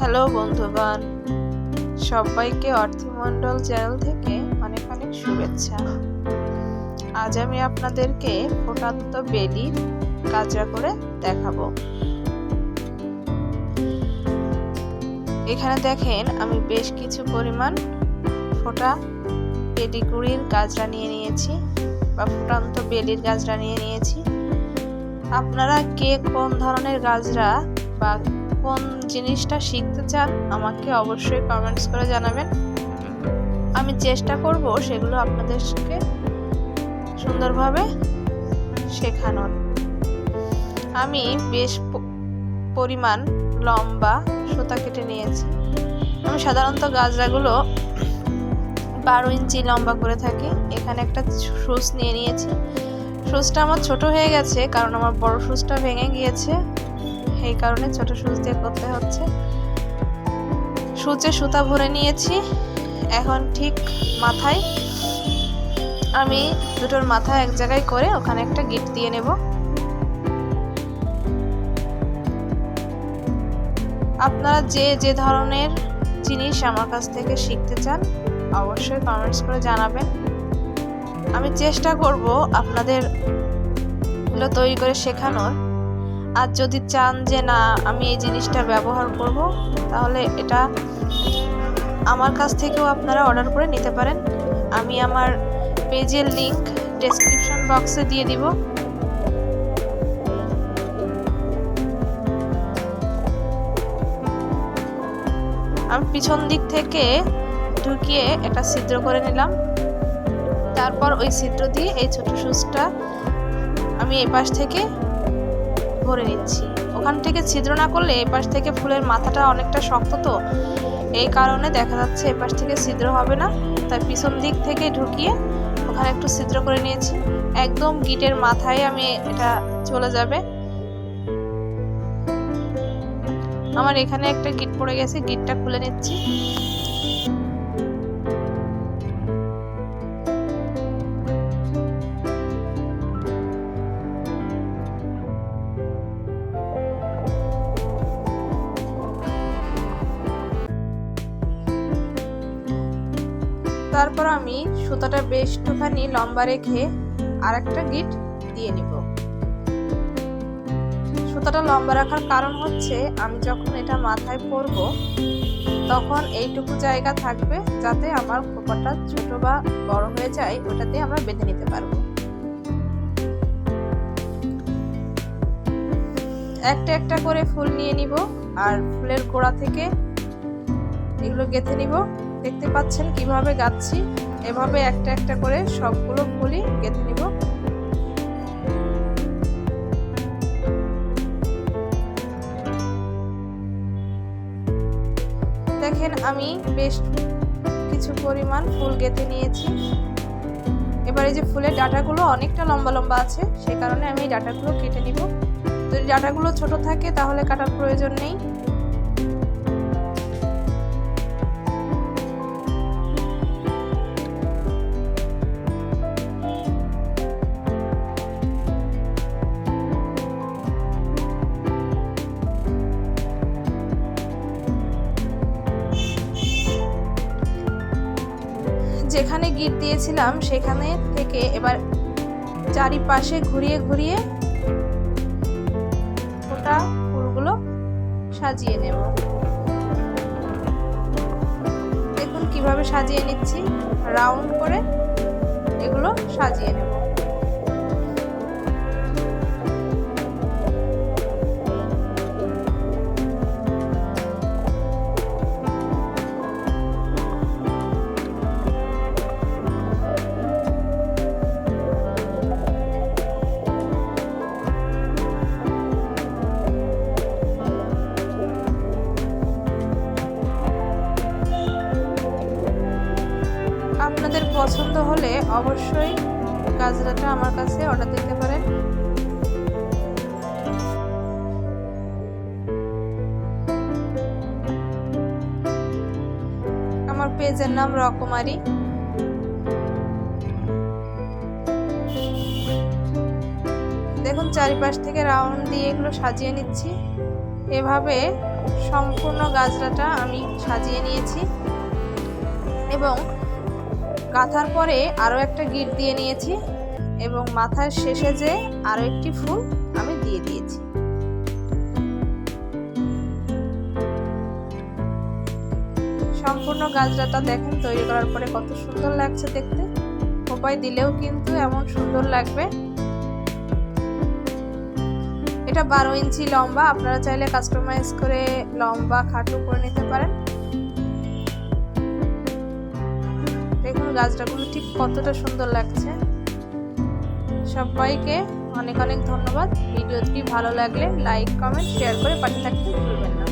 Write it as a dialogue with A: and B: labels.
A: Hello বন্ধুগণ, সবাইকে অর্থমণ্ডল channel থেকে অনেক অনেক শুভেচ্ছা। আজ আমি আপনাদেরকে ফোটাত্ত বেলি কাজরা করে দেখাবো। এখানে দেখেন, আমি বেশ কিছু পরিমাণ ফোটা পেডিকুড়ির গাজরা নিয়ে নিয়েছি, বা ফুটান্ত বেলির গাজরা নিয়ে নিয়েছি। আপনারা কে কোন ধরনের গাজরা বা কোন জিনিসটা শিখতে চান, আমাকে অবশ্যই কমেন্টস করে জানাবেন। আমি চেষ্টা করব সেগুলো আপনাদেরকে সুন্দরভাবে শেখানোর। আমি বেশ পরিমাণ লম্বা সুতা কেটে নিয়েছি। আমি সাধারণত গাজরাগুলো বারো ইঞ্চি লম্বা করে থাকি। এখানে একটা সুচ নিয়ে নিয়েছি। সুচটা আমার ছোট হয়ে গেছে, কারণ আমার বড় সুচটা ভেঙে গিয়েছে। এই কারণে ছোট সুচ দিয়ে করতে হচ্ছে। সূচে সুতা ভরে নিয়েছি। এখন ঠিক মাথায় আমি দুটোর মাথা এক জায়গায় করে ওখানে একটা গিট দিয়ে নেব। আপনারা যে যে ধরনের জিনিস আমার কাছ থেকে শিখতে চান, অবশ্যই কমেন্টস করে জানাবেন। আমি চেষ্টা করব আপনাদের তৈরি করে শেখানোর। আর যদি চান যে না, আমি এই জিনিসটা ব্যবহার করব, তাহলে এটা আমার কাছ থেকেও আপনারা অর্ডার করে নিতে পারেন। আমি আমার পেজের লিংক ডেসক্রিপশন বক্সে দিয়ে দিব। আমি পিছন দিক থেকে ঢুকিয়ে এটা ছিদ্র করে নিলাম। তারপর ওই ছিদ্র দিয়ে এই ছোট সুচটা আমি এই পাশ থেকে ভরে নিচ্ছি। ওখান থেকে ছিদ্র না করলে এপাশ থেকে ফুলের মাথাটা অনেকটা শক্ত তো। এই কারণে দেখা যাচ্ছে এপাশ থেকে ছিদ্র হবে না। তাই পিছন দিক থেকে ঢুকিয়ে ওখানে একটু ছিদ্র করে নিয়েছি। একদম গিটের মাথায় আমি এটা চলে যাবে। আমার এখানে একটা গিট পড়ে গেছে, গিটটা খুলে নিচ্ছি। তারপর আমি সুতাটা বেশ একটুখানি লম্বা রেখে আর একটা গিট দিয়ে নিব। সুতাটা লম্বা রাখার কারণ হচ্ছে আমি যখন এটা মাথায় পরব, তখন এইটুকু জায়গা থাকবে যাতে আমার খোপাটা ছোট বা বড় হয়ে যায় ওটাতে আমরা বেঁধে নিতে পারব। একটা একটা করে ফুল নিয়ে নিব, আর ফুলের গোড়া থেকে এগুলো গেঁথে নিব। দেখতে পাচ্ছেন কীভাবে গাচ্ছি? এভাবে একটা একটা করে সবগুলো ফুলই গেঁথে নিব। দেখেন আমি বেশ কিছু পরিমাণ ফুল গেঁথে নিয়েছি। এবারে যে ফুলের ডাটাগুলো অনেকটা লম্বা লম্বা আছে সেই কারণে আমি ডাটাগুলো কেটে নিব। যদি ডাটাগুলো ছোট থাকে তাহলে কাটার প্রয়োজন নেই। যেখানে গিট দিয়েছিলাম, সেখানে থেকে এবার চারিপাশে ঘুরিয়ে ঘুরিয়ে ওটা ফুলগুলো সাজিয়ে নেব। দেখুন কীভাবে সাজিয়ে নিচ্ছি। রাউন্ড করে এগুলো সাজিয়ে নেব। অবশ্যই গাজরাটা আমার কাছে অর্ডার দিতে পারেন আমার পেজের নাম রকমারি। দেখুন, চারিপাশ থেকে রাউন্ড দিয়ে এগুলো সাজিয়ে নিচ্ছি। এভাবে সম্পূর্ণ গাজরাটা আমি সাজিয়ে নিয়েছি। এবং গাঁথার পরে আরও একটা গিট দিয়ে নিয়েছি এবং মাথার শেষে যে আরও একটি ফুল আমি দিয়ে দিয়েছি। সম্পূর্ণ গাজরাটা দেখেন, তৈরি করার পরে কত সুন্দর লাগছে দেখতে। খোপায় দিলেও কিন্তু এমন সুন্দর লাগবে। এটা বারো ইঞ্চি লম্বা, আপনারা চাইলে কাস্টমাইজ করে লম্বা খাটো করে নিতে পারেন। গাছটাগুলো ঠিক কতটা সুন্দর লাগছে। সবাইকে অনেক অনেক ধন্যবাদ। ভিডিওটি ভালো লাগলে লাইক, কমেন্ট শেয়ার করে পাঠিয়ে থাকতে ভুলবেন না।